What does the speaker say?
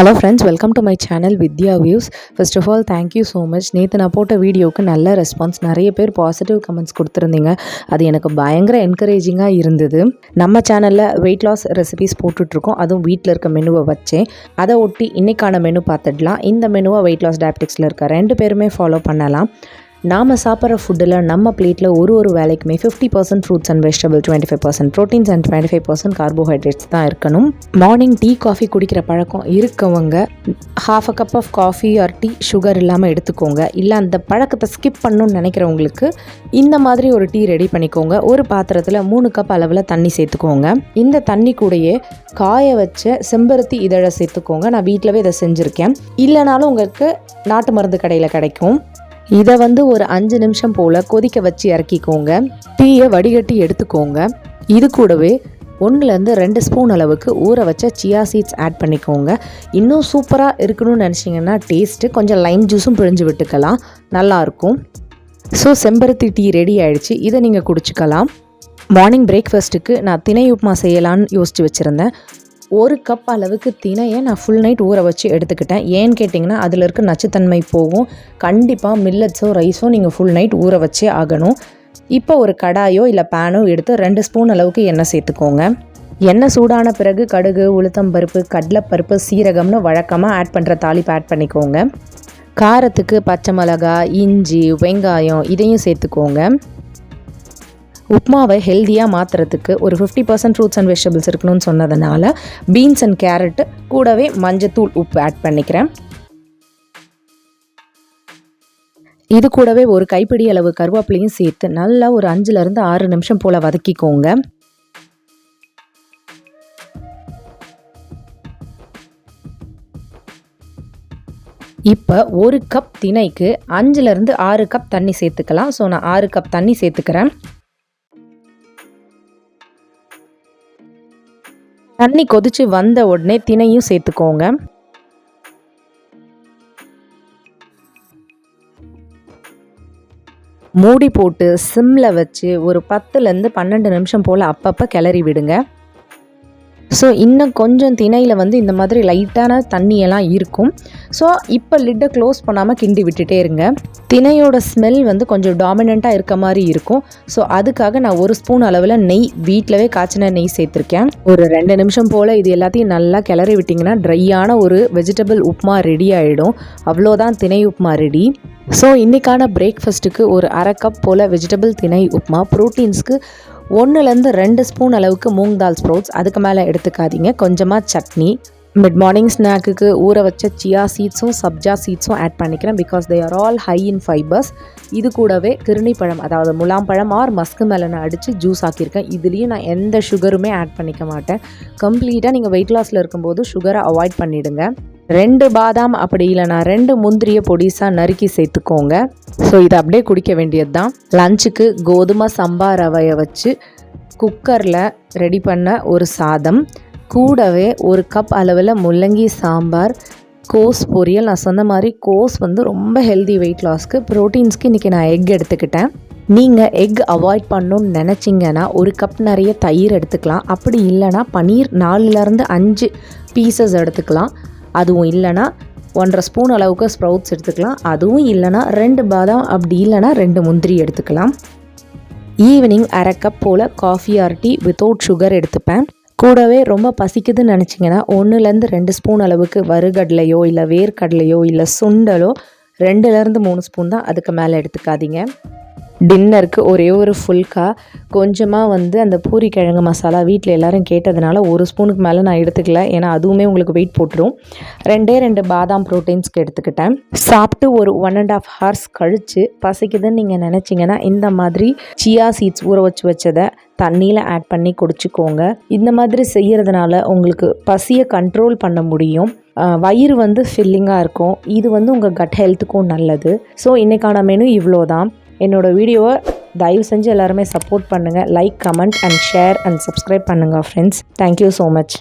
Hello friends welcome to my channel Vidya views first of all thank you so much நேற்று நான் போட்ட வீடியோவுக்கு நல்ல ரெஸ்பான்ஸ் நிறைய பேர் பாசிட்டிவ் கமெண்ட்ஸ் கொடுத்துருந்தீங்க. அது எனக்கு பயங்கர என்கரேஜிங்காக இருந்தது. நம்ம சேனலில் வெயிட் லாஸ் ரெசிபிஸ் போட்டுட்ருக்கோம். அதுவும் வீட்டில் இருக்க மெனுவை வச்சேன். அதை ஒட்டி இன்றைக்கான மெனு பார்த்துடலாம். இந்த மெனுவை வெயிட் லாஸ் டயபெட்டிக்ஸில் இருக்க ரெண்டு பேருமே ஃபாலோ பண்ணலாம். நாம் சாப்பிட்ற ஃபுட்டில் நம்ம பிளேட்டில் ஒரு ஒரு வேலைக்குமே fifty percent fruits and vegetable twenty five percent proteins and twenty five percent carbohydrates தான் இருக்கணும். மார்னிங் டீ காஃபி குடிக்கிற பழக்கம் இருக்கவங்க half a cup of coffee or tea sugar இல்லாமல் எடுத்துக்கோங்க. இல்லை அந்த பழக்கத்தை ஸ்கிப் பண்ணணும்னு நினைக்கிறவங்களுக்கு இந்த மாதிரி ஒரு டீ ரெடி பண்ணிக்கோங்க. ஒரு பாத்திரத்தில் மூணு கப் அளவில் தண்ணி சேர்த்துக்கோங்க. இந்த தண்ணி கூடயே காய வச்ச செம்பருத்தி இதழை சேர்த்துக்கோங்க. நான் வீட்டிலவே இதை செஞ்சுருக்கேன். இல்லைனாலும் உங்களுக்கு நாட்டு மருந்து கடையில் கிடைக்கும். இதை வந்து ஒரு அஞ்சு நிமிஷம் போல் கொதிக்க வச்சு இறக்கிக்கோங்க. டீயை வடிகட்டி எடுத்துக்கோங்க. இது கூடவே ஒன்றுலேருந்து ரெண்டு ஸ்பூன் அளவுக்கு ஊற வச்ச சியா சீட்ஸ் ஆட் பண்ணிக்கோங்க. இன்னும் சூப்பராக இருக்கணும்னு நினச்சிங்கன்னா டேஸ்ட்டு கொஞ்சம் லைம் ஜூஸும் பிழிஞ்சு விட்டுக்கலாம். நல்லாயிருக்கும் ஸோ செம்பருத்தி டீ ரெடி ஆகிடுச்சு இதை நீங்கள் குடிச்சிக்கலாம். மார்னிங் பிரேக்ஃபாஸ்ட்டுக்கு நான் தினை உப்புமா செய்யலான்னு யோசித்து வச்சுருந்தேன். ஒரு கப் அளவுக்கு தினையை நான் ஃபுல் நைட் ஊற வச்சு எடுத்துக்கிட்டேன். ஏன்னு கேட்டிங்கன்னா அதில் இருக்க நச்சுத்தன்மை போகும். கண்டிப்பாக மில்லட்ஸோ ரைஸோ நீங்கள் ஃபுல் நைட் ஊற வச்சே ஆகணும். இப்போ ஒரு கடாயோ இல்லை பேனோ எடுத்து ரெண்டு ஸ்பூன் அளவுக்கு எண்ணெய் சேர்த்துக்கோங்க. எண்ணெய் சூடான பிறகு கடுகு உளுத்தம் பருப்பு கடலைப்பருப்பு சீரகம்னு வழக்கமாக ஆட் பண்ணுற தாளிப்பு ஆட் பண்ணிக்கோங்க. காரத்துக்கு பச்சை மிளகாய் இஞ்சி வெங்காயம் இதையும் சேர்த்துக்கோங்க. உப்மாவை ஹெல்த்தியாக மாற்றுறதுக்கு ஒரு fifty percent fruits and vegetables இருக்கணும்னு சொன்னதுனால பீன்ஸ் அண்ட் கேரட்டு கூடவே மஞ்சத்தூள் உப்பு ஆட் பண்ணிக்கிறேன். இது கூடவே ஒரு கைப்பிடி அளவு கருவேப்பிலையும் சேர்த்து நல்லா ஒரு அஞ்சுலேருந்து ஆறு நிமிஷம் போல் வதக்கிக்கோங்க. இப்போ ஒரு கப் திணைக்கு அஞ்சுலேருந்து ஆறு கப் தண்ணி சேர்த்துக்கலாம். ஸோ நான் ஆறு கப் தண்ணி சேர்த்துக்கிறேன். தண்ணி கொதிச்சு வந்த உடனே தினையும் சேர்த்துக்கோங்க. மூடி போட்டு சிம்மில் வச்சு ஒரு பத்துலேருந்து பன்னெண்டு நிமிஷம் போல் அப்பப்போ கிளறி விடுங்க. ஸோ இன்னும் கொஞ்சம் திணையில் வந்து இந்த மாதிரி லைட்டான தண்ணியெல்லாம் இருக்கும். ஸோ இப்போ லிட்டை க்ளோஸ் பண்ணாமல் கிண்டி விட்டுட்டே இருங்க. திணையோட ஸ்மெல் வந்து கொஞ்சம் டாமினண்ட்டாக இருக்க மாதிரி இருக்கும். ஸோ அதுக்காக நான் ஒரு ஸ்பூன் அளவில் நெய் வீட்டிலவே காய்ச்சின நெய் சேர்த்துருக்கேன். ஒரு ரெண்டு நிமிஷம் போல் இது எல்லாத்தையும் நல்லா கிளறி விட்டிங்கன்னா ட்ரையான ஒரு வெஜிடபிள் உப்புமா ரெடி ஆகிடும் அவ்வளோதான் திணை உப்புமா ரெடி ஸோ இன்றைக்கான பிரேக்ஃபாஸ்ட்டுக்கு ஒரு அரை கப் போல் வெஜிடபிள் திணை உப்புமா. ப்ரோட்டீன்ஸ்க்கு ஒன்றுலேருந்து ரெண்டு ஸ்பூன் அளவுக்கு மூங் தால் ஸ்ப்ரவுட்ஸ் அதுக்கு மேலே எடுத்துக்காதீங்க. கொஞ்சமாக சட்னி. மிட் மார்னிங் ஸ்நாக்குக்கு ஊற வச்ச சியா சீட்ஸும் சப்ஜா சீட்ஸும் ஆட் பண்ணிக்கிறேன் because they are all high in fibers இது கூடவே கிருணி பழம் அதாவது முலாம் பழம் ஆர் மஸ்கு மேலனை அடித்து ஜூஸ் ஆக்கியிருக்கேன். இதுலேயும் நான் எந்த சுகருமே ஆட் பண்ணிக்க மாட்டேன். கம்ப்ளீட்டாக நீங்கள் வெயிட் லாஸில் இருக்கும்போது சுகரை அவாய்ட் பண்ணிவிடுங்க ரெண்டு பாதாம் அப்படி இல்லைனா ரெண்டு முந்திரியை பொடிசாக நறுக்கி சேர்த்துக்கோங்க. ஸோ இதை அப்படியே குடிக்க வேண்டியது தான் லஞ்சுக்கு கோதுமை சம்பா ரவையை வச்சு குக்கரில் ரெடி பண்ண ஒரு சாதம். கூடவே ஒரு கப் அளவில் முள்ளங்கி சாம்பார் கோஸ் பொரியல். நான் சொன்ன மாதிரி கோஸ் வந்து ரொம்ப ஹெல்தி வெயிட் லாஸ்க்கு ப்ரோட்டீன்ஸ்க்கு இன்றைக்கி நான் எக் எடுத்துக்கிட்டேன். நீங்கள் எக் அவாய்ட் பண்ணணும்னு நினச்சிங்கன்னா ஒரு கப் நிறைய தயிர் எடுத்துக்கலாம். அப்படி இல்லைனா பன்னீர் நாலுலேருந்து அஞ்சு பீசஸ் எடுத்துக்கலாம். அதுவும் இல்லைனா ஒன்றரை ஸ்பூன் அளவுக்கு ஸ்ப்ரவுட்ஸ் எடுத்துக்கலாம். அதுவும் இல்லைனா ரெண்டு பாதாம் அப்படி இல்லைனா ரெண்டு முந்திரி எடுத்துக்கலாம். ஈவினிங் அரை cup pole coffee or tea without sugar எடுத்துப்பேன். கூடவே ரொம்ப பசிக்குதுன்னு நினச்சிங்கன்னா ஒன்றுலேருந்து ரெண்டு ஸ்பூன் அளவுக்கு வறுகடலையோ இல்லை வேர்க்கடலையோ இல்லை சுண்டலோ ரெண்டுலேருந்து மூணு ஸ்பூன் தான் அதுக்கு மேலே எடுத்துக்காதீங்க. டின்னருக்கு ஒரே ஒரு ஃபுல்கா கொஞ்சமாக வந்து அந்த பூரி கிழங்கு மசாலா வீட்டில் எல்லோரும் கேட்டதுனால ஒரு ஸ்பூனுக்கு மேலே நான் எடுத்துக்கல. ஏன்னா அதுவுமே உங்களுக்கு வெயிட் போட்டுரும். ரெண்டே ரெண்டு பாதாம் ப்ரோட்டீன்ஸ்க்கு எடுத்துக்கிட்டேன். சாப்பிட்டு ஒரு ஒன் அண்ட் ஆஃப் ஹவர்ஸ் கழித்து பசிக்குதுன்னு நீங்கள் நினச்சிங்கன்னா இந்த மாதிரி சியா சீட்ஸ் ஊற வச்சு வச்சதை தண்ணியில் ஆட் பண்ணி குடிச்சிக்கோங்க. இந்த மாதிரி செய்கிறதுனால உங்களுக்கு பசியை கண்ட்ரோல் பண்ண முடியும். வயிறு வந்து ஃபில்லிங்காக இருக்கும். இது வந்து உங்கள் கட் ஹெல்த்துக்கும் நல்லது. ஸோ இன்றைக்கான மெனு இவ்வளோ தான் என்னோடய வீடியோவை தயவு செஞ்சு எல்லாருமே சப்போர்ட் பண்ணுங்கள் like comment and share and subscribe பண்ணுங்கள் friends thank you so much